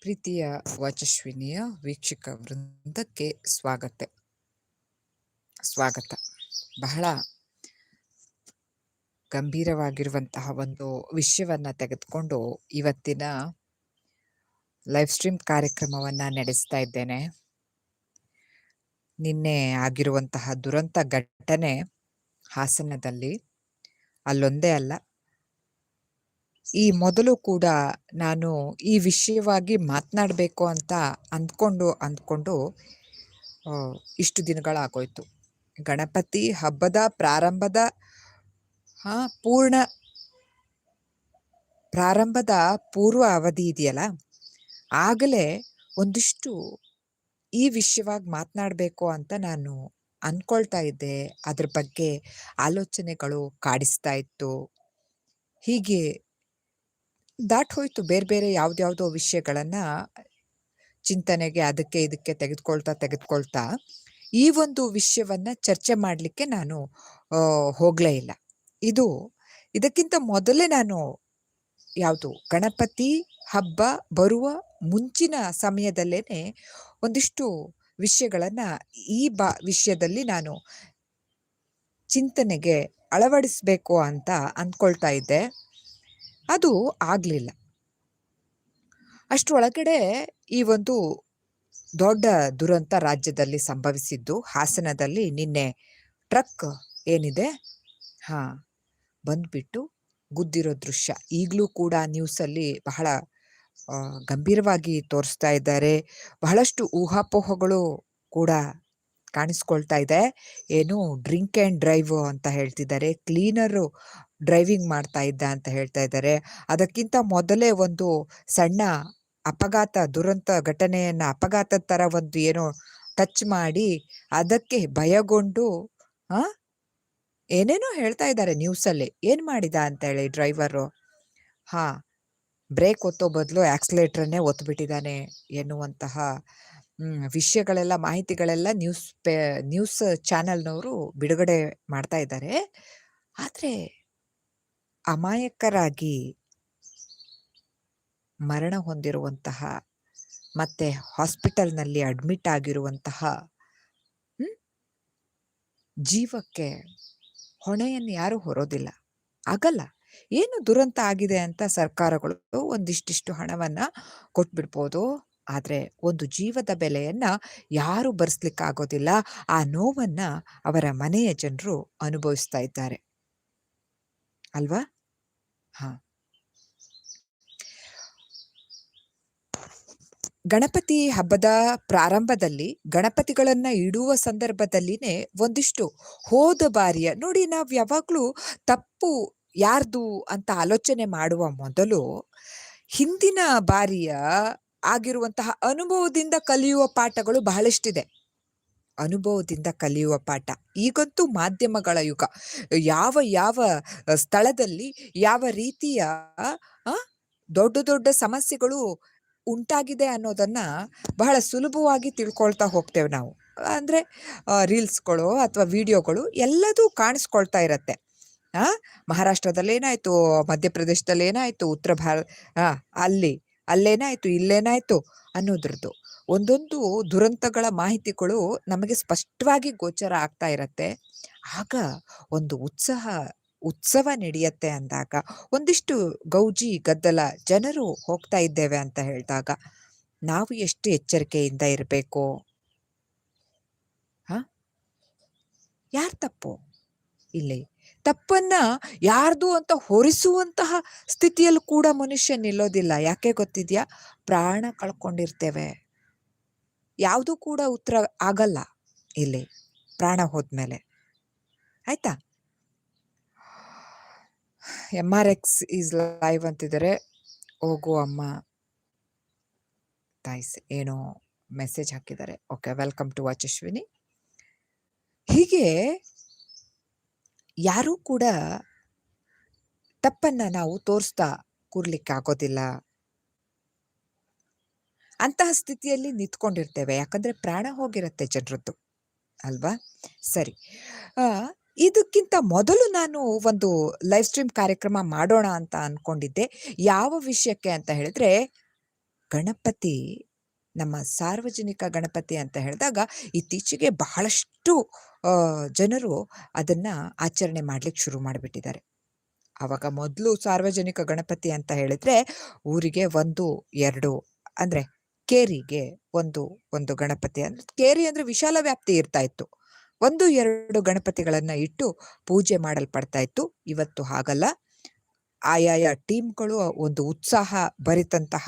ಪ್ರೀತಿಯ ವಾಚಸ್ವಿನಿಯ ವೀಕ್ಷಕ ವೃಂದಕ್ಕೆ ಸ್ವಾಗತ. ಸ್ವಾಗತ. ಬಹಳ ಗಂಭೀರವಾಗಿರುವಂತಹ ಒಂದು ವಿಷಯವನ್ನ ತೆಗೆದುಕೊಂಡು ಇವತ್ತಿನ ಲೈವ್ ಸ್ಟ್ರೀಮ್ ಕಾರ್ಯಕ್ರಮವನ್ನ ನಡೆಸ್ತಾ ಇದ್ದೇನೆ. ನಿನ್ನೆ ಆಗಿರುವಂತಹ ದುರಂತ ಘಟನೆ ಹಾಸನದಲ್ಲಿ, ಅಲ್ಲೊಂದೇ ಅಲ್ಲ ಈ ಮೊದಲು ಕೂಡ ನಾನು ಈ ವಿಷಯವಾಗಿ ಮಾತನಾಡಬೇಕು ಅಂತ ಅಂದ್ಕೊಂಡು ಅಂದ್ಕೊಂಡು ಇಷ್ಟು ದಿನಗಳಾಗೋಯ್ತು. ಗಣಪತಿ ಹಬ್ಬದ ಪ್ರಾರಂಭದ ಪೂರ್ಣ ಪ್ರಾರಂಭದ ಪೂರ್ವ ಅವಧಿ ಇದೆಯಲ್ಲ, ಆಗಲೇ ಒಂದಿಷ್ಟು ಈ ವಿಷಯವಾಗಿ ಮಾತನಾಡಬೇಕು ಅಂತ ನಾನು ಅಂದ್ಕೊಳ್ತಾ ಇದ್ದೆ. ಅದ್ರ ಬಗ್ಗೆ ಆಲೋಚನೆಗಳು ಕಾಡಿಸ್ತಾ ಇತ್ತು. ಹೀಗೆ ದಾಟ್ ಹೋಯ್ತು ಬೇರೆ ಬೇರೆ ಯಾವ್ದ್ಯಾವ್ದೋ ವಿಷಯಗಳನ್ನ ಚಿಂತನೆಗೆ ಅದಕ್ಕೆ ಇದಕ್ಕೆ ತೆಗೆದುಕೊಳ್ತಾ ತೆಗೆದುಕೊಳ್ತಾ ಈ ಒಂದು ವಿಷಯವನ್ನ ಚರ್ಚೆ ಮಾಡಲಿಕ್ಕೆ ನಾನು ಹೋಗ್ಲೇ ಇಲ್ಲ. ಇದು, ಇದಕ್ಕಿಂತ ಮೊದಲೇ ನಾನು ಯಾವುದು ಗಣಪತಿ ಹಬ್ಬ ಬರುವ ಮುಂಚಿನ ಸಮಯದಲ್ಲೇನೆ ಒಂದಿಷ್ಟು ವಿಷಯಗಳನ್ನ ಈ ಬಾ, ವಿಷಯದಲ್ಲಿ ನಾನು ಚಿಂತನೆಗೆ ಅಳವಡಿಸಬೇಕು ಅಂತ ಅಂದ್ಕೊಳ್ತಾ ಇದ್ದೆ. ಅದು ಆಗಲಿಲ್ಲ. ಅಷ್ಟರೊಳಗಡೆ ಈ ಒಂದು ದೊಡ್ಡ ದುರಂತ ರಾಜ್ಯದಲ್ಲಿ ಸಂಭವಿಸಿದ್ದು ಹಾಸನದಲ್ಲಿ ನಿನ್ನೆ ಟ್ರಕ್ ಏನಿದೆ, ಹಾಂ, ಬಂದ್ಬಿಟ್ಟು ಗುದ್ದಿರೋ ದೃಶ್ಯ. ಈಗಲೂ ಕೂಡ ನ್ಯೂಸಲ್ಲಿ ಬಹಳ ಗಂಭೀರವಾಗಿ ತೋರಿಸ್ತಾ ಇದ್ದಾರೆ. ಬಹಳಷ್ಟು ಊಹಾಪೋಹಗಳು ಕೂಡ ಕಾಣಿಸ್ಕೊಳ್ತಾ ಇದೆ. ಏನು ಡ್ರಿಂಕ್ ಆ್ಯಂಡ್ ಡ್ರೈವ್ ಅಂತ ಹೇಳ್ತಿದ್ದಾರೆ. ಕ್ಲೀನರು ಡ್ರೈವಿಂಗ್ ಮಾಡ್ತಾ ಇದ್ದ ಅಂತ ಹೇಳ್ತಾ ಇದ್ದಾರೆ. ಅದಕ್ಕಿಂತ ಮೊದಲೇ ಒಂದು ಸಣ್ಣ ಅಪಘಾತ, ದುರಂತ ಘಟನೆಯನ್ನು ಅಪಘಾತದ ಥರ ಒಂದು ಏನೋ ಟಚ್ ಮಾಡಿ ಅದಕ್ಕೆ ಭಯಗೊಂಡು ಹಾಂ ಏನೇನೋ ಹೇಳ್ತಾ ಇದ್ದಾರೆ ನ್ಯೂಸಲ್ಲಿ. ಏನು ಮಾಡಿದ ಅಂತ ಹೇಳಿ ಡ್ರೈವರು? ಹಾಂ, ಬ್ರೇಕ್ ಒತ್ತೋ ಬದಲು ಆಕ್ಸಿಲೇಟರ್ನೇ ಒತ್ಬಿಟ್ಟಿದ್ದಾನೆ ಎನ್ನುವಂತಹ ವಿಷಯಗಳೆಲ್ಲ, ಮಾಹಿತಿಗಳೆಲ್ಲ ನ್ಯೂಸ್ ಪೇ, ನ್ಯೂಸ್ ಚಾನೆಲ್ನವರು ಬಿಡುಗಡೆ ಮಾಡ್ತಾ ಇದ್ದಾರೆ. ಆದರೆ ಅಮಾಯಕರಾಗಿ ಮರಣ ಹೊಂದಿರುವಂತಹ ಮತ್ತೆ ಹಾಸ್ಪಿಟಲ್ನಲ್ಲಿ ಅಡ್ಮಿಟ್ ಆಗಿರುವಂತಹ ಜೀವಕ್ಕೆ ಹೊಣೆಯನ್ನು ಯಾರು ಹೊರೋದಿಲ್ಲ. ಆಗಲ್ಲ. ಏನು ದುರಂತ ಆಗಿದೆ ಅಂತ ಸರ್ಕಾರಗಳು ಒಂದಿಷ್ಟಿಷ್ಟು ಹಣವನ್ನ ಕೊಟ್ಬಿಡ್ಬೋದು. ಆದ್ರೆ ಒಂದು ಜೀವದ ಬೆಲೆಯನ್ನು ಯಾರೂ ಆಗೋದಿಲ್ಲ ಆ ನೋವನ್ನು ಅವರ ಮನೆಯ ಜನರು ಅನುಭವಿಸ್ತಾ ಇದ್ದಾರೆ. ಅಲ್ವಾ? ಹಾಂ. ಗಣಪತಿ ಹಬ್ಬದ ಪ್ರಾರಂಭದಲ್ಲಿ ಗಣಪತಿಗಳನ್ನ ಇಡುವ ಸಂದರ್ಭದಲ್ಲಿನೇ ಒಂದಿಷ್ಟು ಹೋದ ಬಾರಿಯ, ನೋಡಿ ನಾವು ಯಾವಾಗಲೂ ತಪ್ಪು ಯಾರ್ದು ಅಂತ ಆಲೋಚನೆ ಮಾಡುವ ಮೊದಲು ಹಿಂದಿನ ಬಾರಿಯ ಆಗಿರುವಂತಹ ಅನುಭವದಿಂದ ಕಲಿಯುವ ಪಾಠಗಳು ಬಹಳಷ್ಟಿದೆ. ಅನುಭವದಿಂದ ಕಲಿಯುವ ಪಾಠ. ಈಗಂತೂ ಮಾಧ್ಯಮಗಳ ಯುಗ. ಯಾವ ಯಾವ ಸ್ಥಳದಲ್ಲಿ ಯಾವ ರೀತಿಯ ದೊಡ್ಡ ದೊಡ್ಡ ಸಮಸ್ಯೆಗಳು ಉಂಟಾಗಿದೆ ಅನ್ನೋದನ್ನ ಬಹಳ ಸುಲಭವಾಗಿ ತಿಳ್ಕೊಳ್ತಾ ಹೋಗ್ತೇವೆ ನಾವು. ಅಂದ್ರೆ ರೀಲ್ಸ್ಗಳು ಅಥವಾ ವಿಡಿಯೋಗಳು ಎಲ್ಲದೂ ಕಾಣಿಸ್ಕೊಳ್ತಾ ಇರತ್ತೆ. ಮಹಾರಾಷ್ಟ್ರದಲ್ಲಿ ಏನಾಯ್ತು ಮಧ್ಯಪ್ರದೇಶದಲ್ಲಿ ಏನಾಯ್ತು ಉತ್ತರ ಭಾರತ ಅಲ್ಲಿ ಅಲ್ಲೇನಾಯ್ತು ಇಲ್ಲೇನಾಯ್ತು ಅನ್ನೋದ್ರದ್ದು. ಒಂದೊಂದು ದುರಂತಗಳ ಮಾಹಿತಿಗಳು ನಮಗೆ ಸ್ಪಷ್ಟವಾಗಿ ಗೋಚರ ಆಗ್ತಾ ಇರತ್ತೆ. ಆಗ ಒಂದು ಉತ್ಸಾಹ, ಉತ್ಸವ ನಡೆಯತ್ತೆ ಅಂದಾಗ, ಒಂದಿಷ್ಟು ಗೌಜಿ, ಗದ್ದಲ ಜನರು ಹೋಗ್ತಾ ಇದ್ದೇವೆ ಅಂತ ಹೇಳಿದಾಗ, ನಾವು ಎಷ್ಟು ಎಚ್ಚರಿಕೆಯಿಂದ ಇರಬೇಕು? ಹಾ? ಯಾರು ತಪ್ಪು? ಇಲ್ಲಿ ತಪ್ಪನ್ನ ಯಾರ್ದು ಅಂತ ಹೊರಿಸುವಂತಹ ಸ್ಥಿತಿಯಲ್ಲಿ ಕೂಡ ಮನುಷ್ಯ ನಿಲ್ಲೋದಿಲ್ಲ. ಯಾಕೆ ಗೊತ್ತಿದ್ಯಾ? ಪ್ರಾಣ ಕಳ್ಕೊಂಡಿರ್ತೇವೆ. ಯಾವುದು ಕೂಡ ಉತ್ತರ ಆಗಲ್ಲ ಇಲ್ಲಿ ಪ್ರಾಣ ಹೋದ್ಮೇಲೆ. ಆಯ್ತಾ? M R X is live ಅಂತಿದ್ದಾರೆ. ಹೋಗು ಅಮ್ಮ. ತಾಯ್ಸ್ ಏನೋ ಮೆಸೇಜ್ ಹಾಕಿದ್ದಾರೆ. Okay welcome to watch Ashwini. ಹೀಗೆ ಯಾರೂ ಕೂಡ ತಪ್ಪನ್ನ ನಾವು ತೋರಿಸ್ತಾ ಕೂರ್ಲಿಕ್ಕೆ ಆಗೋದಿಲ್ಲ. ಅಂತಹ ಸ್ಥಿತಿಯಲ್ಲಿ ನಿಂತ್ಕೊಂಡಿರ್ತೇವೆ. ಯಾಕಂದ್ರೆ ಪ್ರಾಣ ಹೋಗಿರುತ್ತೆ ಜನರದ್ದು. ಅಲ್ವಾ? ಸರಿ. ಇದಕ್ಕಿಂತ ಮೊದಲು ನಾನು ಒಂದು ಲೈವ್ ಸ್ಟ್ರೀಮ್ ಕಾರ್ಯಕ್ರಮ ಮಾಡೋಣ ಅಂತ ಅನ್ಕೊಂಡಿದ್ದೆ. ಯಾವ ವಿಷಯಕ್ಕೆ ಅಂತ ಹೇಳಿದ್ರೆ, ಗಣಪತಿ ನಮ್ಮ ಸಾರ್ವಜನಿಕ ಗಣಪತಿ ಅಂತ ಹೇಳಿದಾಗ ಇತ್ತೀಚೆಗೆ ಬಹಳಷ್ಟು ಜನರು ಅದನ್ನ ಆಚರಣೆ ಮಾಡ್ಲಿಕ್ಕೆ ಶುರು ಮಾಡಿಬಿಟ್ಟಿದ್ದಾರೆ. ಅವಾಗ ಮೊದಲು ಸಾರ್ವಜನಿಕ ಗಣಪತಿ ಅಂತ ಹೇಳಿದ್ರೆ ಊರಿಗೆ ಒಂದು, ಎರಡು, ಅಂದ್ರೆ ಕೇರಿಗೆ ಒಂದು ಒಂದು ಗಣಪತಿ ಅಂದ್ರೆ ಕೇರಿ ಅಂದ್ರೆ ವಿಶಾಲ ವ್ಯಾಪ್ತಿ ಇರ್ತಾ ಇತ್ತು. ಒಂದು, ಎರಡು ಗಣಪತಿಗಳನ್ನ ಇಟ್ಟು ಪೂಜೆ ಮಾಡಲ್ಪಡ್ತಾ ಇತ್ತು. ಇವತ್ತು ಹಾಗಲ್ಲ. ಆಯಾಯ ಟೀಮ್ಗಳು ಒಂದು ಉತ್ಸಾಹ ಭರಿತಂತಹ